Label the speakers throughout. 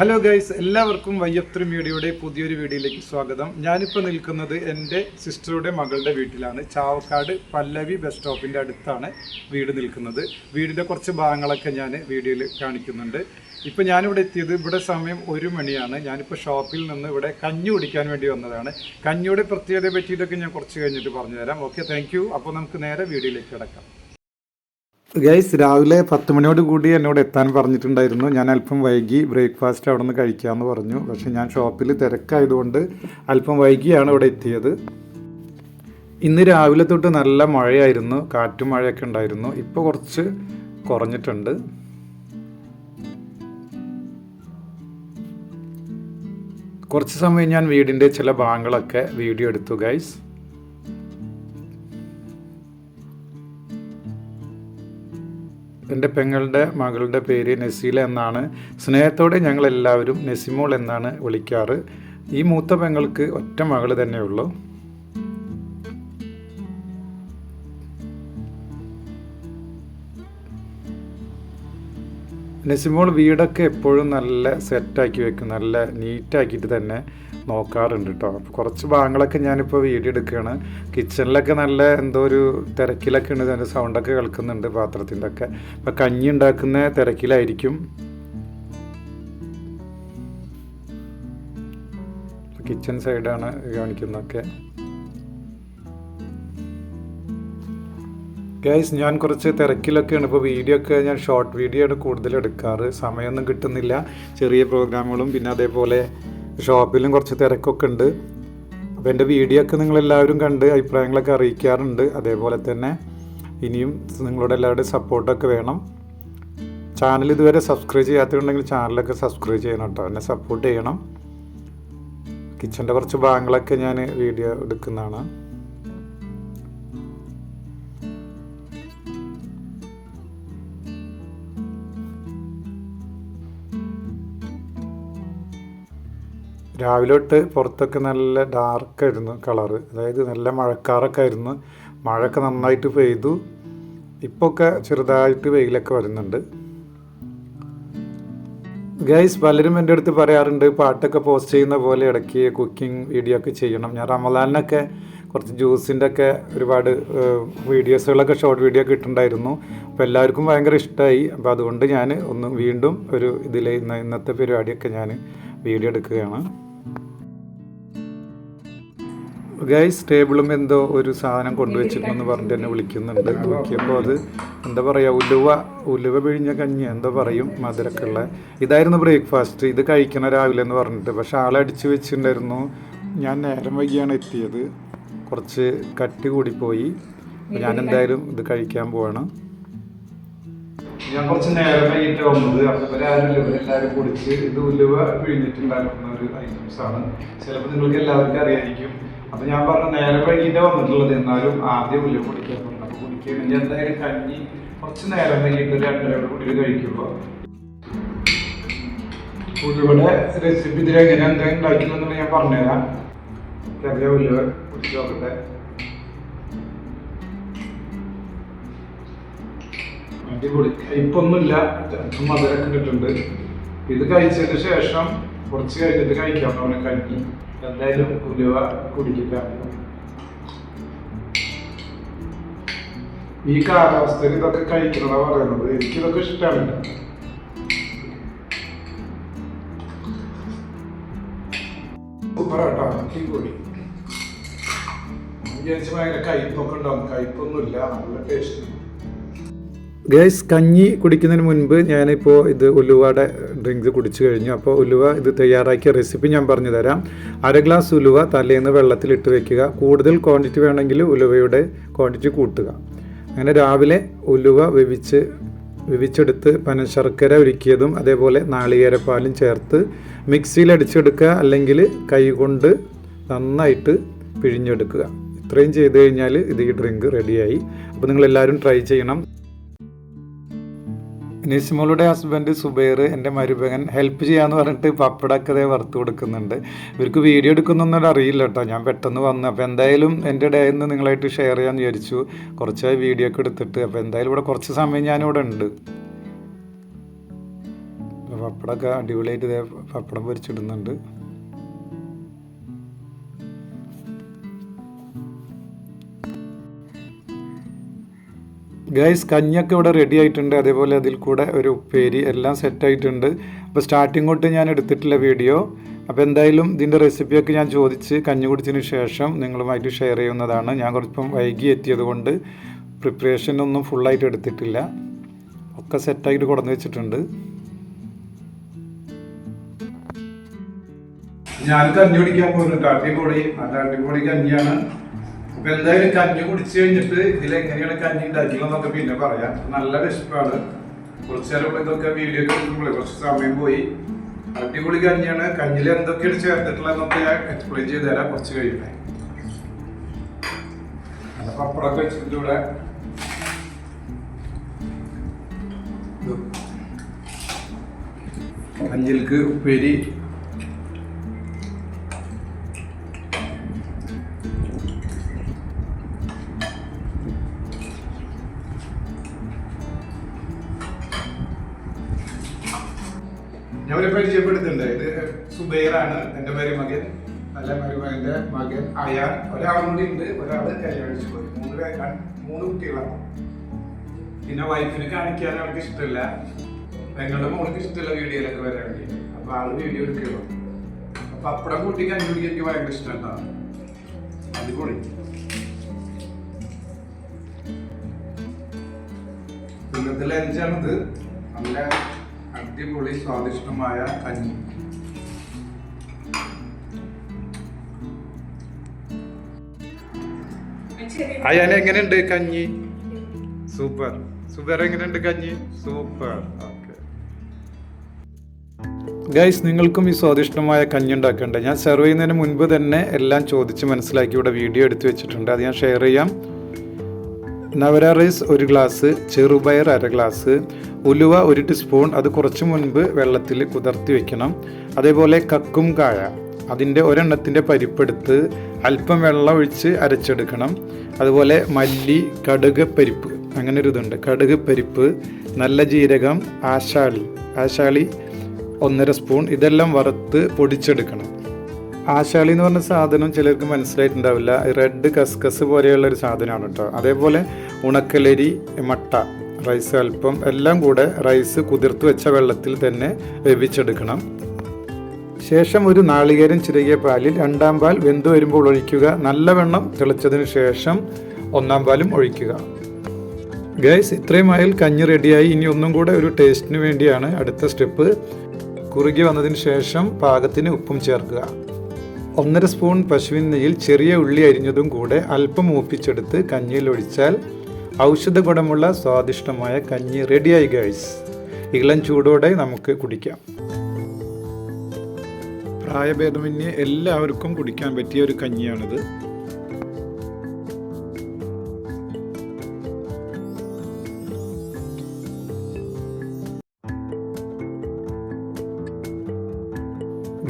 Speaker 1: Hello guys എല്ലാവർക്കും വയ്യത്രി മീഡിയയുടെ പുതിയൊരു വീഡിയോയിലേക്ക് സ്വാഗതം. ഞാനിപ്പോൾ നിൽക്കുന്നത് എന്റെ സിസ്റ്ററുടെ മകളുടെ വീട്ടിലാണ്. ചാവക്കാട് പല്ലവി ബസ് സ്റ്റോപ്പിന്റെ അടുത്താണ് വീട് നിൽക്കുന്നത്. വീടിന്റെ കുറച്ച് ഭാഗങ്ങളൊക്കെ ഞാൻ വീഡിയോയിൽ കാണിക്കുന്നുണ്ട്. ഇപ്പോൾ ഞാനിവിടെ എത്തിയത് ഇവിടെ സമയം ഒരു മണിയാണ്. ഞാനിപ്പോൾ ഷോപ്പിൽ നിന്ന് ഇവിടെ കഞ്ഞി കുടിക്കാൻ വേണ്ടി വന്നതാണ്. കഞ്ഞിയുടെ പ്രത്യേകതയെ പറ്റിയിട്ടൊക്കെ ഞാൻ കുറച്ച് കഴിഞ്ഞിട്ട് പറഞ്ഞുതരാം. ഓക്കെ താങ്ക് അപ്പോൾ നമുക്ക് നേരെ വീഡിയോയിലേക്ക് കിടക്കാം. ഗൈസ് രാവിലെ പത്ത് മണിയോട് കൂടി എന്നോട് എത്താൻ പറഞ്ഞിട്ടുണ്ടായിരുന്നു. ഞാൻ അല്പം വൈകി ബ്രേക്ക്ഫാസ്റ്റ് അവിടെ നിന്ന് കഴിക്കാമെന്ന് പറഞ്ഞു. പക്ഷെ ഞാൻ ഷോപ്പിൽ തിരക്കായതുകൊണ്ട് അല്പം വൈകിയാണ് ഇവിടെ എത്തിയത്. ഇന്ന് രാവിലെ തൊട്ട് നല്ല മഴയായിരുന്നു. കാറ്റും മഴയൊക്കെ ഉണ്ടായിരുന്നു. ഇപ്പോൾ കുറച്ച് കുറഞ്ഞിട്ടുണ്ട്. കുറച്ച് സമയം ഞാൻ വീടിന്റെ ചില ഭാഗങ്ങളൊക്കെ വീഡിയോ എടുത്തു ഗൈസ് എന്റെ പെങ്ങളുടെ മകളുടെ പേര് നസീല എന്നാണ്. സ്നേഹത്തോടെ ഞങ്ങളെല്ലാവരും നസിമോൾ എന്നാണ് വിളിക്കാറ്. ഈ മൂത്ത പെങ്ങൾക്ക് ഒറ്റ മകൾ തന്നെയുള്ളൂ. നസിമോൾ വീടൊക്കെ എപ്പോഴും നല്ല സെറ്റാക്കി വെക്കും നല്ല നീറ്റാക്കിയിട്ട് തന്നെ. നോക്കാറുണ്ട് കേട്ടോ കുറച്ച് ഭാഗങ്ങളൊക്കെ ഞാനിപ്പോൾ വീഡിയോ എടുക്കുകയാണ്. കിച്ചണിലൊക്കെ നല്ല എന്തോ ഒരു തിരക്കിലൊക്കെ ഉണ്ട് അതിന്റെ സൗണ്ടൊക്കെ കേൾക്കുന്നുണ്ട് പാത്രത്തിന്റെ ഒക്കെ അപ്പോൾ കഞ്ഞി ഉണ്ടാക്കുന്ന തിരക്കിലായിരിക്കും കിച്ചൺ സൈഡാണ് കാണിക്കുന്നതൊക്കെ. ഗൈസ് ഞാൻ കുറച്ച് തിരക്കിലൊക്കെയാണ്. ഇപ്പോൾ വീഡിയോ ഒക്കെ ഞാൻ ഷോർട്ട് വീഡിയോ ആണ് കൂടുതൽ എടുക്കാറ്. സമയമൊന്നും കിട്ടുന്നില്ല. ചെറിയ പ്രോഗ്രാമുകളും പിന്നെ അതേപോലെ ഷോപ്പിലും കുറച്ച് തിരക്കൊക്കെ ഉണ്ട്. അപ്പോൾ എന്റെ വീഡിയോ ഒക്കെ നിങ്ങളെല്ലാവരും കണ്ട് അഭിപ്രായങ്ങളൊക്കെ അറിയിക്കാറുണ്ട്. അതേപോലെ തന്നെ ഇനിയും നിങ്ങളുടെ എല്ലാവരുടെയും സപ്പോർട്ടൊക്കെ വേണം. ചാനൽ ഇതുവരെ സബ്സ്ക്രൈബ് ചെയ്യാത്തതുണ്ടെങ്കിൽ ചാനലൊക്കെ സബ്സ്ക്രൈബ് ചെയ്യണം കേട്ടോ. എന്നെ സപ്പോർട്ട് ചെയ്യണം. കിച്ചന്റെ കുറച്ച് ഭാഗങ്ങളൊക്കെ ഞാൻ വീഡിയോ എടുക്കുന്നതാണ്. രാവിലെ തൊട്ട് പുറത്തൊക്കെ നല്ല ഡാർക്കായിരുന്നു കളറ് അതായത് നല്ല മഴക്കാറൊക്കെ ആയിരുന്നു. മഴയൊക്കെ നന്നായിട്ട് പെയ്തു. ഇപ്പോൾ ഒക്കെ ചെറുതായിട്ട് വെയിലൊക്കെ വരുന്നുണ്ട്. ഗൈസ് പലരും എന്റെ അടുത്ത് പറയാറുണ്ട് പാട്ടൊക്കെ പോസ്റ്റ് ചെയ്യുന്ന പോലെ ഇടയ്ക്ക് കുക്കിംഗ് വീഡിയോ ഒക്കെ ചെയ്യണം. ഞാൻ റമദാനിനൊക്കെ കുറച്ച് ജ്യൂസിന്റെ ഒക്കെ ഒരുപാട് വീഡിയോസുകളൊക്കെ ഷോർട്ട് വീഡിയോ ഒക്കെ ഇട്ടുണ്ടായിരുന്നു അപ്പോൾ എല്ലാവർക്കും ഭയങ്കര ഇഷ്ടമായി അപ്പോൾ അതുകൊണ്ട് ഞാൻ ഒന്ന് വീണ്ടും ഒരു ഇതിലെ ഇന്ന് ഇന്നത്തെ പരിപാടിയൊക്കെ ഞാൻ വീഡിയോ എടുക്കുകയാണ്. ഗൈസ് ടേബിളും എന്തോ ഒരു സാധനം കൊണ്ടുവച്ചിട്ടുണ്ടെന്ന് പറഞ്ഞിട്ട് എന്നെ വിളിക്കുന്നുണ്ട്. നോക്കിയപ്പോൾ അത് എന്താ പറയുക ഉലുവ ഉലുവ പിഴിഞ്ഞ കഞ്ഞി എന്താ പറയും മധുരക്കുള്ള ഇതായിരുന്നു ബ്രേക്ക്ഫാസ്റ്റ് ഇത് കഴിക്കണം രാവിലെ എന്ന് പറഞ്ഞിട്ട്. പക്ഷെ ആളടിച്ച് വെച്ചിട്ടുണ്ടായിരുന്നു. ഞാൻ നേരം വൈകിയാണ് എത്തിയത്. കുറച്ച് കട്ടി കൂടിപ്പോയി. പോയി ഞാൻ എന്തായാലും ഇത് കഴിക്കാൻ പോവാണ്. ഞാൻ കുറച്ച് നേരം വൈകിട്ട് വന്നത്. അപ്പോൾ ഇവരാരും ഇവരെല്ലാവരും കുടിച്ച് ഇത് ഉലുവ പിഴിഞ്ഞിട്ടുണ്ടാക്കുന്ന ഒരു ഐറ്റംസ് ആണ്. ചിലപ്പോൾ നിങ്ങൾക്ക് എല്ലാവർക്കും അറിയായിരിക്കും. അപ്പൊ ഞാൻ പറഞ്ഞ നേരെ വൈകിട്ട് വന്നിട്ടുള്ളത്. എന്നാലും ആദ്യം ഉള്ളിൽ കുടിക്കാൻ പറഞ്ഞു അപ്പൊ കുടിക്കുകയാണെങ്കിൽ എന്തായാലും കഞ്ഞി കുറച്ച് നേരം വൈകിട്ട് രണ്ടരയോട് കൂടി കഴിക്കുമ്പോൾ ഉള്ളിവിടെ റെസിപ്പി ഇതിൽ എങ്ങനെ എന്താ ഉണ്ടാക്കില്ലെന്നുള്ള ഞാൻ പറഞ്ഞുതരാം. ചെറിയ ഉള്ളിവ കുടിച്ചു നോക്കട്ടെ. അടിപൊളി. കയ്പൊന്നുമില്ല. മധുരൊക്കെ കിട്ടുന്നുണ്ട്. ഇത് കഴിച്ചതിന് ശേഷം കുറച്ച് കഴിഞ്ഞിട്ട് കഴിക്കാം. അവനെ കഞ്ഞി എന്തായാലും ഉലുവ കുടിക്കില്ല. ഈ കാലാവസ്ഥയിൽ ഇതൊക്കെ കഴിക്കണതാ പറയുന്നത്. എനിക്കിതൊക്കെ ഇഷ്ടമാണ് വിചാരിച്ച് ഭയങ്കര കയ്പൊക്കെ ഉണ്ടാവും. കയ്പൊന്നുമില്ല നല്ല ടേസ്റ്റ് ഗൈസ് കഞ്ഞി കുടിക്കുന്നതിന് മുൻപ് ഞാനിപ്പോൾ ഇത് ഉലുവയുടെ ഡ്രിങ്ക്സ് കുടിച്ചു കഴിഞ്ഞു. അപ്പോൾ ഉലുവ ഇത് തയ്യാറാക്കിയ റെസിപ്പി ഞാൻ പറഞ്ഞു തരാം. അര ഗ്ലാസ് ഉലുവ തലേന്ന് വെള്ളത്തിലിട്ട് വെക്കുക. കൂടുതൽ ക്വാണ്ടിറ്റി വേണമെങ്കിൽ ഉലുവയുടെ ക്വാണ്ടിറ്റി കൂട്ടുക. അങ്ങനെ രാവിലെ ഉലുവ വേവിച്ച് വേവിച്ചെടുത്ത് പനശർക്കര ഉരുക്കിയതും അതേപോലെ നാളികേരപ്പാലും ചേർത്ത് മിക്സിയിൽ അടിച്ചെടുക്കുക അല്ലെങ്കിൽ കൈകൊണ്ട് നന്നായിട്ട് പിഴിഞ്ഞെടുക്കുക. ഇത്രയും ചെയ്ത് കഴിഞ്ഞാൽ ഇത് ഈ ഡ്രിങ്ക് റെഡിയായി അപ്പോൾ നിങ്ങളെല്ലാവരും ട്രൈ ചെയ്യണം. നിസ്മോളുടെ ഹസ്ബൻഡ് സുബൈർ എന്റെ മരുമകൻ ഹെൽപ്പ് ചെയ്യാന്ന് പറഞ്ഞിട്ട് പപ്പടമൊക്കെ അതേ വറുത്ത് കൊടുക്കുന്നുണ്ട്. ഇവർക്ക് വീഡിയോ എടുക്കുന്നൊന്നും അറിയില്ല കേട്ടോ. ഞാൻ പെട്ടെന്ന് വന്നു. അപ്പോൾ എന്തായാലും എന്റെ ഡേയിൽ നിന്ന് നിങ്ങളായിട്ട് ഷെയർ ചെയ്യാമെന്ന് വിചാരിച്ചു. കുറച്ച് വീഡിയോ ഒക്കെ എടുത്തിട്ട്. അപ്പോൾ എന്തായാലും ഇവിടെ കുറച്ച് സമയം ഞാനിവിടെ ഉണ്ട്. പപ്പടമൊക്കെ അടിപൊളിയായിട്ട് ഇതേ പപ്പടം പൊരിച്ചിടുന്നുണ്ട്. ഗൈസ് കഞ്ഞൊക്കെ ഇവിടെ റെഡി ആയിട്ടുണ്ട്. അതേപോലെ അതിൽ കൂടെ ഒരു ഉപ്പേരി എല്ലാം സെറ്റ് ആയിട്ടുണ്ട്. അപ്പോൾ സ്റ്റാർട്ടിങ് തൊട്ട് ഞാൻ എടുത്തിട്ടില്ല വീഡിയോ അപ്പോൾ എന്തായാലും ഇതിന്റെ റെസിപ്പിയൊക്കെ ഞാൻ ചോദിച്ച് കഞ്ഞി കുടിച്ചതിന് ശേഷം നിങ്ങളുമായിട്ട് ഷെയർ ചെയ്യുന്നതാണ്. ഞാൻ കുറച്ചിപ്പം വൈകി എത്തിയത് കൊണ്ട് പ്രിപ്പറേഷനൊന്നും ഫുള്ളായിട്ട് എടുത്തിട്ടില്ല. ഒക്കെ സെറ്റായിട്ട് കൊടുന്ന് വെച്ചിട്ടുണ്ട്. ഞാൻ കഞ്ഞി കുടിക്കാൻ പോകുന്നുണ്ട് അടിപൊളി നല്ല അടിപൊളി കഞ്ഞിയാണ്. അപ്പൊ എന്തായാലും കഞ്ഞി കുടിച്ചു കഴിഞ്ഞിട്ട് ഇതിൽ എങ്ങനെയാണ് കഞ്ഞി ഉണ്ടാക്കിയെന്നൊക്കെ പിന്നെ പറയാം. നല്ല വിശപ്പാണ്. കുറച്ച് നേരം ഇതൊക്കെ വീഡിയോ എടുക്കുമ്പോൾ കുറച്ച് സമയം പോയി. അടിപൊളി കഞ്ഞിയാണ്. കഞ്ഞിൽ എന്തൊക്കെയാണ് ചേർത്തിട്ടുള്ളതെന്നൊക്കെ ഞാൻ എക്സ്പ്ലെയിൻ ചെയ്ത് തരാം. കുറച്ച് കഴിയുമ്പേ നല്ല പപ്പടമൊക്കെ വെച്ചിട്ട് ഇവിടെ. കഞ്ഞിൽക്ക് ഉപ്പേരി പരിചയപ്പെടുത്തുന്നുണ്ട്. ഇത് സുബൈറാണ്. എന്റെ പേര് മകൻ. നല്ല മരുമകന്റെ മകൻ അയാൾ. ഒരാളും കൂടി ഉണ്ട്. ഒരാൾ കല്യാണിച്ചു പോയി. മൂന്ന് മൂന്ന് കുട്ടികളാണ്. പിന്നെ വൈഫിന് കാണിക്കാൻ അവൾക്ക് ഇഷ്ടമില്ല. പെങ്ങളുടെ മോൾക്ക് ഇഷ്ടമില്ല വീഡിയോയിലൊക്കെ വരാൻ വേണ്ടി. അപ്പൊ ആൾ വീഡിയോ എടുക്കുള്ളൂ അപ്പൊ അപ്പടം കൂട്ടി കഞ്ഞുകൂടി എനിക്ക് ഭയങ്കര ഇഷ്ടമുണ്ടാവും അടിപൊളി. ഇന്നത്തെ ലഞ്ചാണിത് നല്ല അടിപൊളി സ്വാദിഷ്ടമായ കഞ്ഞി. അയാൻ എങ്ങനെയുണ്ട് കഞ്ഞി? സൂപ്പർ. സൂപ്പർ എങ്ങനെയുണ്ട് കഞ്ഞി? സൂപ്പർ. ഗൈസ് നിങ്ങൾക്കും ഈ സ്വാദിഷ്ടമായ കഞ്ഞി ഉണ്ടാക്കേണ്ടത് ഞാൻ സെർവ് ചെയ്യുന്നതിന് മുൻപ് തന്നെ എല്ലാം ചോദിച്ച് മനസ്സിലാക്കി ഇവിടെ വീഡിയോ എടുത്തു വെച്ചിട്ടുണ്ട്. അത് ഞാൻ ഷെയർ ചെയ്യാം. നവര റൈസ് ഒരു ഗ്ലാസ് ചെറുപയർ അര ഗ്ലാസ് ഉലുവ ഒരു ടീസ്പൂൺ അത് കുറച്ച് മുൻപ് വെള്ളത്തിൽ കുതിർത്തി വെക്കണം. അതേപോലെ കക്കും കായ. അതിന്റെ ഒരെണ്ണത്തിന്റെ പരിപ്പെടുത്ത് അല്പം വെള്ളം ഒഴിച്ച് അരച്ചെടുക്കണം. അതുപോലെ മല്ലി കടുക് പരിപ്പ് അങ്ങനെ ഒരു ഇതുണ്ട് കടുക് പരിപ്പ് നല്ല ജീരകം ആശാളി ആശാളി ഒന്നര സ്പൂൺ ഇതെല്ലാം വറുത്ത് പൊടിച്ചെടുക്കണം. ആശാളി എന്ന് പറഞ്ഞ സാധനം ചിലർക്ക് മനസ്സിലായിട്ടുണ്ടാവില്ല. റെഡ് കസ്കസ് പോലെയുള്ള ഒരു സാധനമാണ് കേട്ടോ. അതേപോലെ ഉണക്കലരി മട്ട റൈസ് അല്പം എല്ലാം കൂടെ റൈസ് കുതിർത്ത് വെച്ച വെള്ളത്തിൽ തന്നെ വേവിച്ചെടുക്കണം. ശേഷം ഒരു നാളികേരം ചിരകിയ പാലിൽ രണ്ടാം പാൽ വെന്ത് വരുമ്പോൾ ഒഴിക്കുക. നല്ലവണ്ണം തിളച്ചതിന് ശേഷം ഒന്നാം പാലും ഒഴിക്കുക. ഗൈസ് ഇത്രയും ആയാൽ കഞ്ഞി റെഡിയായി ഇനി ഒന്നും കൂടെ ഒരു ടേസ്റ്റിന് വേണ്ടിയാണ് അടുത്ത സ്റ്റെപ്പ് കുറുകി വന്നതിന് ശേഷം പാകത്തിന് ഉപ്പും ചേർക്കുക. ഒന്നര സ്പൂൺ പശുവിൻ നെയ്യിൽ ചെറിയ ഉള്ളി അരിഞ്ഞതും കൂടെ അല്പം മൂപ്പിച്ചെടുത്ത് കഞ്ഞിയിൽ ഒഴിച്ചാൽ ഔഷധ ഗുണമുള്ള സ്വാദിഷ്ടമായ കഞ്ഞി റെഡിയായി ഗൈസ് ഇളം ചൂടോടെ നമുക്ക് കുടിക്കാം. പ്രായഭേദമന്യേ എല്ലാവർക്കും കുടിക്കാൻ പറ്റിയ ഒരു കഞ്ഞിയാണിത്.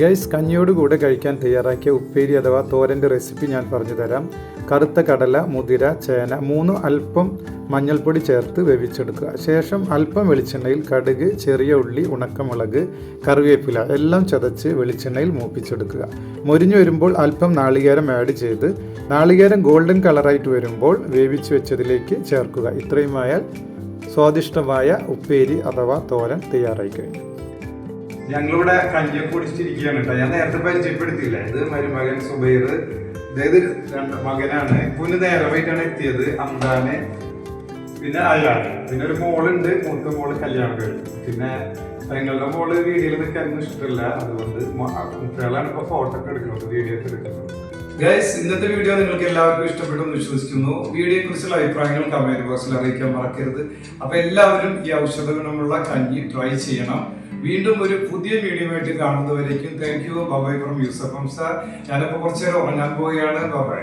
Speaker 1: ഗൈസ് കഞ്ഞിയോട് കൂടെ കഴിക്കാൻ തയ്യാറാക്കിയ ഉപ്പേരി അഥവാ തോരന്റെ റെസിപ്പി ഞാൻ പറഞ്ഞു തരാം. കറുത്ത കടല മുതിര ചേന മൂന്ന് അല്പം മഞ്ഞൾപ്പൊടി ചേർത്ത് വേവിച്ചെടുക്കുക. ശേഷം അല്പം വെളിച്ചെണ്ണയിൽ കടുക് ചെറിയ ഉള്ളി ഉണക്കമുളക് കറിവേപ്പില എല്ലാം ചതച്ച് വെളിച്ചെണ്ണയിൽ മൂപ്പിച്ചെടുക്കുക. മുരിഞ്ഞു വരുമ്പോൾ അല്പം നാളികേരം ആഡ് ചെയ്ത് നാളികേരം ഗോൾഡൻ കളറായിട്ട് വരുമ്പോൾ വേവിച്ച് വെച്ചതിലേക്ക് ചേർക്കുക. ഇത്രയുമായാൽ സ്വാദിഷ്ടമായ ഉപ്പേരി അഥവാ തോരൻ തയ്യാറായി കഴിഞ്ഞു. ഞങ്ങളിവിടെ കഞ്ഞിയൊക്കെ കുടിച്ചിരിക്കുകയാണ് കേട്ടോ. ഞാൻ നേരത്തെ പരിചയപ്പെടുത്തിയില്ല? ഇത് മരുമകൻ സുബൈർ. ഇതായത് രണ്ട് മകനാണ്. കുഞ്ഞ് നേരമായിട്ടാണ് എത്തിയത് അന്താന് പിന്നെ അയാൾ. പിന്നെ ഒരു മോളുണ്ട് മൂത്ത മോൾ കല്യാണം കഴിഞ്ഞു. പിന്നെ പെങ്ങളുടെ മോൾ വീഡിയോയിൽ നിൽക്കാനൊന്നും ഇഷ്ടമില്ല. അതുകൊണ്ട് കുട്ടികളാണ് ഇപ്പൊ ഫോട്ടോ ഒക്കെ എടുക്കുന്നത് വീഡിയോ ഒക്കെ എടുക്കുന്നത്. ഗൈസ് ഇന്നത്തെ വീഡിയോ നിങ്ങൾക്ക് എല്ലാവർക്കും ഇഷ്ടപ്പെട്ടു എന്ന് വിശ്വസിക്കുന്നു. വീഡിയോയെക്കുറിച്ചുള്ള അഭിപ്രായങ്ങൾ കമന്റ് ബോക്സിൽ അറിയിക്കാൻ മറക്കരുത്. അപ്പോൾ എല്ലാവരും ഈ ഔഷധ ഗുണമുള്ള കഞ്ഞി ട്രൈ ചെയ്യണം. വീണ്ടും ഒരു പുതിയ വീഡിയോയുമായിട്ട് കാണുന്നവരേക്കും thank you bye from Yusuf Hamza ഞാനിപ്പോ കുറച്ച് നേരം ഉറങ്ങാൻ പോവുകയാണ്. ബൈ